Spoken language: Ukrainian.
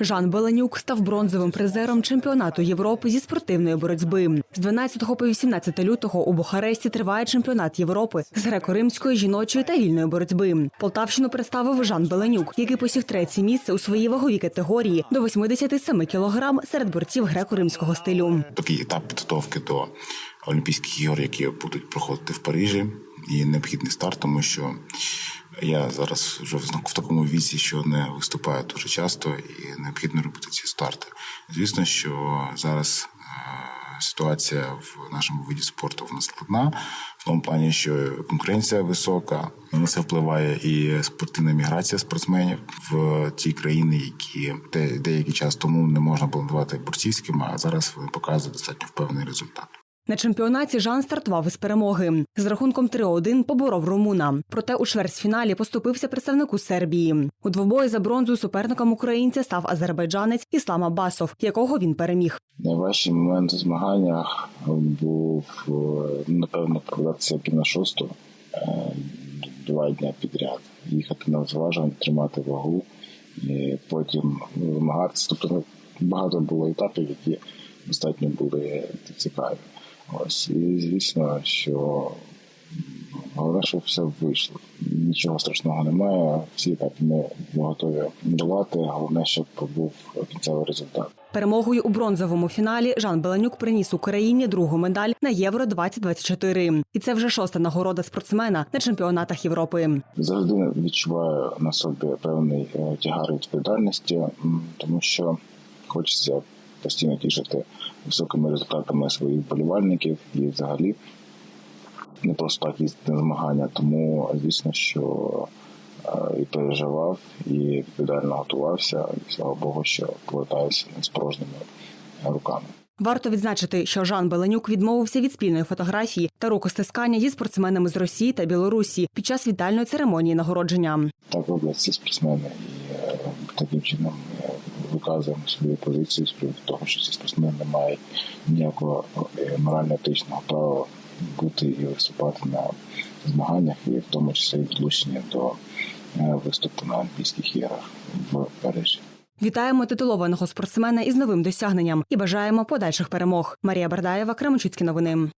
Жан Беленюк став бронзовим призером чемпіонату Європи зі спортивної боротьби. З 12 по 18 лютого у Бухаресті триває чемпіонат Європи з греко-римської, жіночої та вільної боротьби. Полтавщину представив Жан Беленюк, який посів третє місце у своїй ваговій категорії до 87 кілограм серед борців греко-римського стилю. такий етап підготовки до Олімпійських ігор, які будуть проходити в Парижі, і необхідний старт, тому що я зараз вже в такому віці, що не виступаю дуже часто, і необхідно робити ці старти. Звісно, що зараз е, ситуація в нашому виді спорту в нас складна, в тому плані, що конкуренція висока. На це впливає і спортивна міграція спортсменів в ті країни, які де- деякий час тому не можна було надавати борцівськими, а зараз вони показують достатньо впевнений результат. На чемпіонаті Жан стартував із перемоги. З рахунком 3-1 поборов румуна. Проте у чвертьфіналі поступився представнику Сербії. У двобої за бронзу суперником українця став азербайджанець Іслам Абасов, якого він переміг. Найважчий момент у змаганнях був е, напевно і на шосту е, два дня підряд. Їхати на зважування, тримати вагу і потім вимагатися. Тобто ну, багато було етапів, які достатньо були цікаві. Ось і звісно, що головне, щоб все вийшло. Нічого страшного немає. Всі етапи ми готові долати. Головне, щоб був кінцевий результат. Перемогою у бронзовому фіналі Жан Беленюк приніс Україні другу медаль на Євро 2024 І це вже шоста нагорода спортсмена на чемпіонатах Європи. завжди відчуваю на собі певний е, тягар відповідальності, тому що хочеться постійно тішити високими результатами своїх болівальників і взагалі не просто так їздити на змагання. Тому звісно, що е, і переживав, і відповідально готувався. І слава Богу, що повертаюся з порожніми руками. Варто відзначити, що Жан Беленюк відмовився від спільної фотографії та рукостискання зі спортсменами з Росії та Білорусі під час вітальної церемонії нагородження. так роблять ці спортсмени, і е, таким чином ми виказуємо свою позицію з приводу того, що ці спортсмени не мають ніякого е, морально-етичного права бути і виступати на змаганнях, і в тому числі долучення до е, виступу на Олімпійських іграх в Парижі. Вітаємо титулованого спортсмена із новим досягненням і бажаємо подальших перемог. Марія Бардаєва, Кременчуцькі новини.